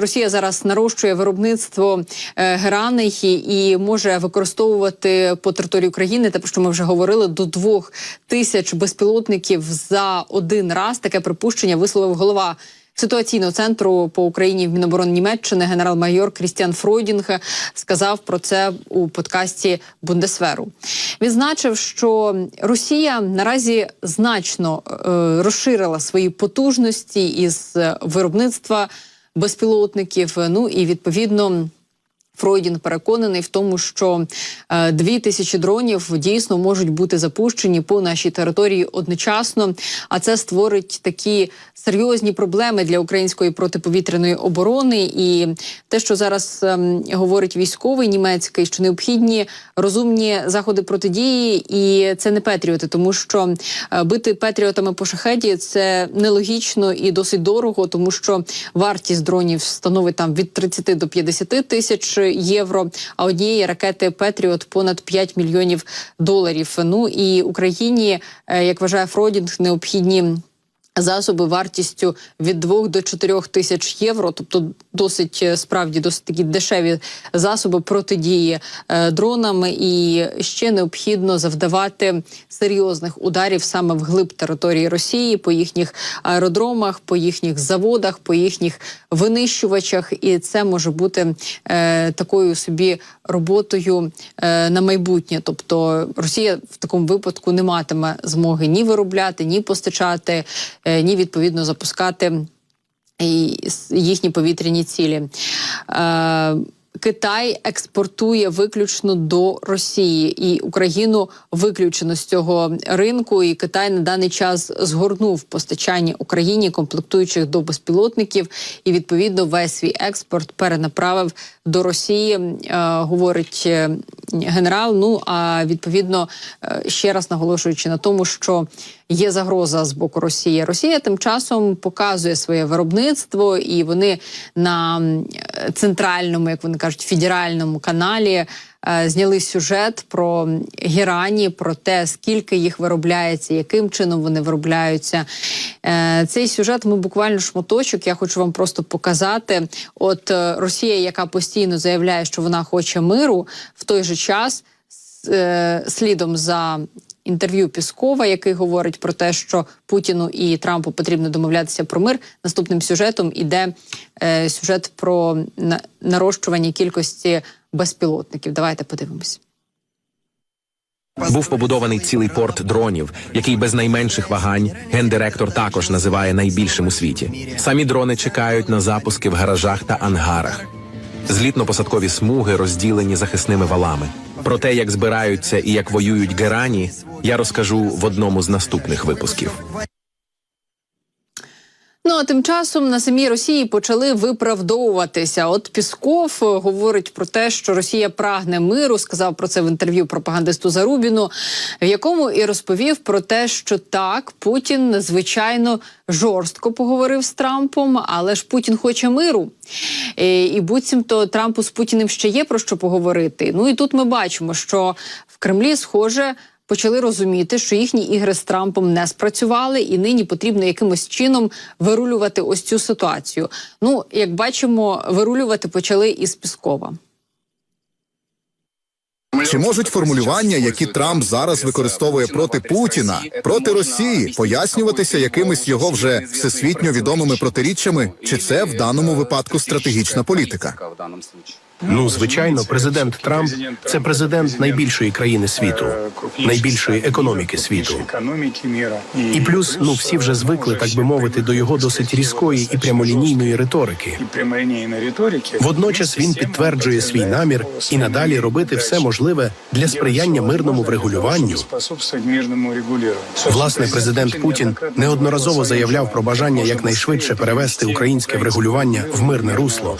Росія зараз нарощує виробництво е, гераней і може використовувати по території України, те про що ми вже говорили, до двох тисяч безпілотників за один раз. Таке припущення висловив голова. Ситуаційного центру по Україні в Міноборони Німеччини генерал-майор Крістіан Фройдінг сказав про це у подкасті Бундесверу. Відзначив, що Росія наразі значно е, розширила свої потужності із виробництва безпілотників. Ну і відповідно. Фройдін переконаний в тому, що е, дві тисячі дронів дійсно можуть бути запущені по нашій території одночасно. А це створить такі серйозні проблеми для української протиповітряної оборони. І те, що зараз ем, говорить військовий німецький, що необхідні розумні заходи протидії, і це не Петріоти, тому що е, бити Петріотами по шахеді це нелогічно і досить дорого, тому що вартість дронів становить там від 30 до 50 тисяч євро. А однієї ракети Петріот понад 5 мільйонів доларів. Ну і Україні, е, як вважає Фродінг, необхідні. Засоби вартістю від 2 до 4 тисяч євро, тобто досить е, справді досить такі дешеві засоби протидії е, дронам, і ще необхідно завдавати серйозних ударів саме в глиб території Росії по їхніх аеродромах, по їхніх заводах, по їхніх винищувачах, і це може бути е, такою собі роботою е, на майбутнє. Тобто Росія в такому випадку не матиме змоги ні виробляти, ні постачати, ні відповідно запускати їхні повітряні цілі. Е, Китай експортує виключно до Росії і Україну виключено з цього ринку. І Китай на даний час згорнув постачання Україні комплектуючих до безпілотників, і відповідно весь свій експорт перенаправив до Росії, е, говорить е, генерал. Ну а відповідно е, ще раз наголошуючи на тому, що є загроза з боку Росії. Росія тим часом показує своє виробництво, і вони на центральному, як вони кажуть, федеральному каналі. е, Зняли сюжет про герані, про те, скільки їх виробляється, яким чином вони виробляються. Е, Цей сюжет ми буквально шматочок. Я хочу вам просто показати. От е, Росія, яка постійно заявляє, що вона хоче миру, в той же час слідом за інтерв'ю Піскова, який говорить про те, що Путіну і Трампу потрібно домовлятися про мир. Наступним сюжетом іде е, сюжет про на- нарощування кількості безпілотників. Давайте подивимось. Був побудований цілий порт дронів, який без найменших вагань гендиректор також називає найбільшим у світі. Самі дрони чекають на запуски в гаражах та ангарах. Злітно-посадкові смуги розділені захисними валами. Про те, як збираються і як воюють герані, я розкажу в одному з наступних випусків. Ну а тим часом на самій Росії почали виправдовуватися. От Пісков е, говорить про те, що Росія прагне миру. Сказав про це в інтерв'ю пропагандисту Зарубіну, в якому і розповів про те, що так Путін звичайно жорстко поговорив з Трампом, але ж Путін хоче миру. Е, І буцімто Трампу з Путіним ще є про що поговорити. Ну і тут ми бачимо, що в Кремлі схоже почали розуміти, що їхні ігри з Трампом не спрацювали, і нині потрібно якимось чином вирулювати ось цю ситуацію. Ну, як бачимо, вирулювати почали із Піскова. Чи можуть формулювання, які Трамп зараз використовує проти Путіна, проти Росії, пояснюватися якимись його вже всесвітньо відомими протиріччями? Чи це в даному випадку стратегічна політика? Ну, звичайно, президент Трамп це президент найбільшої країни світу, найбільшої економіки світу. І плюс, ну всі вже звикли, так би мовити, до його досить різкої і прямолінійної риторики. Водночас він підтверджує свій намір і надалі робити все можливе для сприяння мирному врегулюванню. Власне, президент Путін неодноразово заявляв про бажання якнайшвидше перевести українське врегулювання в мирне русло.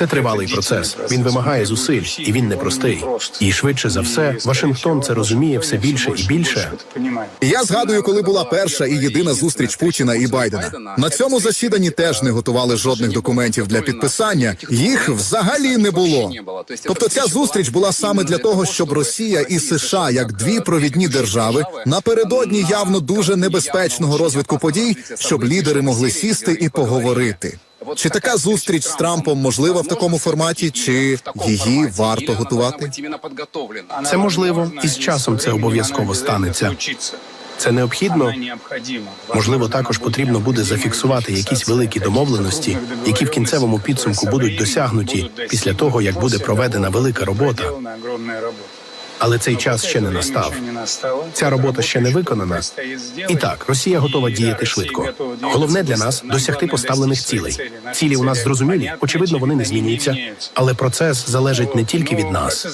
Це тривалий процес. Він вимагає зусиль, і він непростий. І швидше за все, Вашингтон це розуміє все більше і більше. Я згадую, коли була перша і єдина зустріч Путіна і Байдена. На цьому засіданні теж не готували жодних документів для підписання. Їх взагалі не було. Тобто, ця зустріч була саме для того, щоб Росія і США, як дві провідні держави, напередодні явно дуже небезпечного розвитку подій, щоб лідери могли сісти і поговорити. Чи така зустріч з Трампом можлива в такому форматі, чи її варто готувати? Це можливо, і з часом це обов'язково станеться. Це необхідно. Можливо, також потрібно буде зафіксувати якісь великі домовленості, які в кінцевому підсумку будуть досягнуті після того, як буде проведена велика робота. Але цей час ще не настав. Ця робота ще не виконана. І так, Росія готова діяти швидко. Головне для нас досягти поставлених цілей. Цілі у нас зрозумілі, очевидно, вони не змінюються. Але процес залежить не тільки від нас.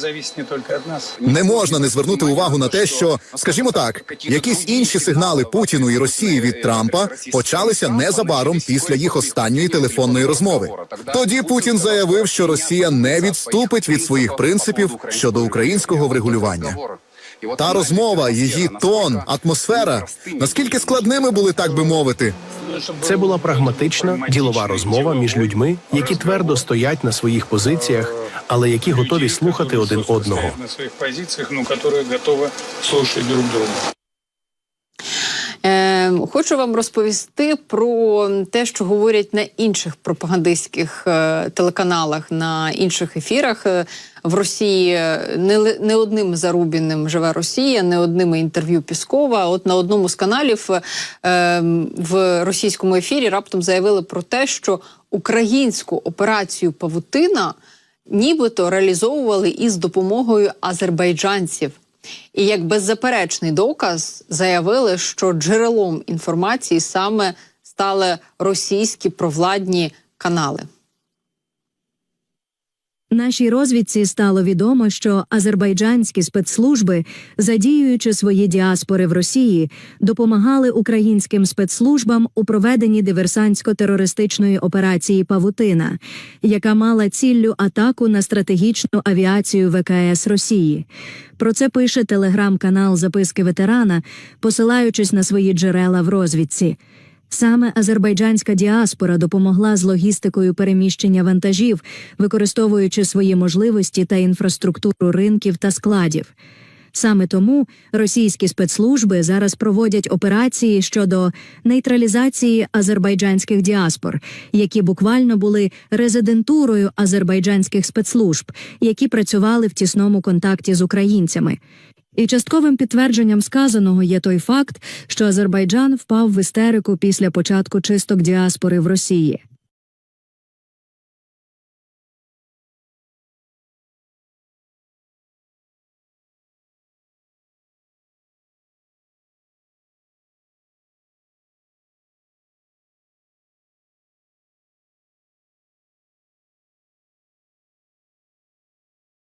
Не можна не звернути увагу на те, що, скажімо так, якісь інші сигнали Путіну і Росії від Трампа почалися незабаром після їх останньої телефонної розмови. Тоді Путін заявив, що Росія не відступить від своїх принципів щодо українського врегулювання. Та розмова, її тон, атмосфера наскільки складними були, так би мовити. Це була прагматична ділова розмова між людьми, які твердо стоять на своїх позиціях, але які готові слухати один одного. на своих позициях, но которые готовы слушать друг друга. Е, хочу вам розповісти про те, що говорять на інших пропагандистських е, телеканалах, на інших ефірах. Е, в Росії не, ли- не одним Зарубіним живе Росія, не одним інтерв'ю Піскова. От на одному з каналів е, в російському ефірі раптом заявили про те, що українську операцію Павутина нібито реалізовували із допомогою азербайджанців. І як беззаперечний доказ заявили, що джерелом інформації саме стали російські провладні канали. Нашій розвідці стало відомо, що азербайджанські спецслужби, задіюючи свої діаспори в Росії, допомагали українським спецслужбам у проведенні диверсантсько-терористичної операції Павутина, яка мала ціллю атаку на стратегічну авіацію ВКС Росії. Про це пише телеграм-канал Записки ветерана, посилаючись на свої джерела в розвідці. Саме азербайджанська діаспора допомогла з логістикою переміщення вантажів, використовуючи свої можливості та інфраструктуру ринків та складів. Саме тому російські спецслужби зараз проводять операції щодо нейтралізації азербайджанських діаспор, які буквально були резидентурою азербайджанських спецслужб, які працювали в тісному контакті з українцями. І частковим підтвердженням сказаного є той факт, що Азербайджан впав в істерику після початку чисток діаспори в Росії.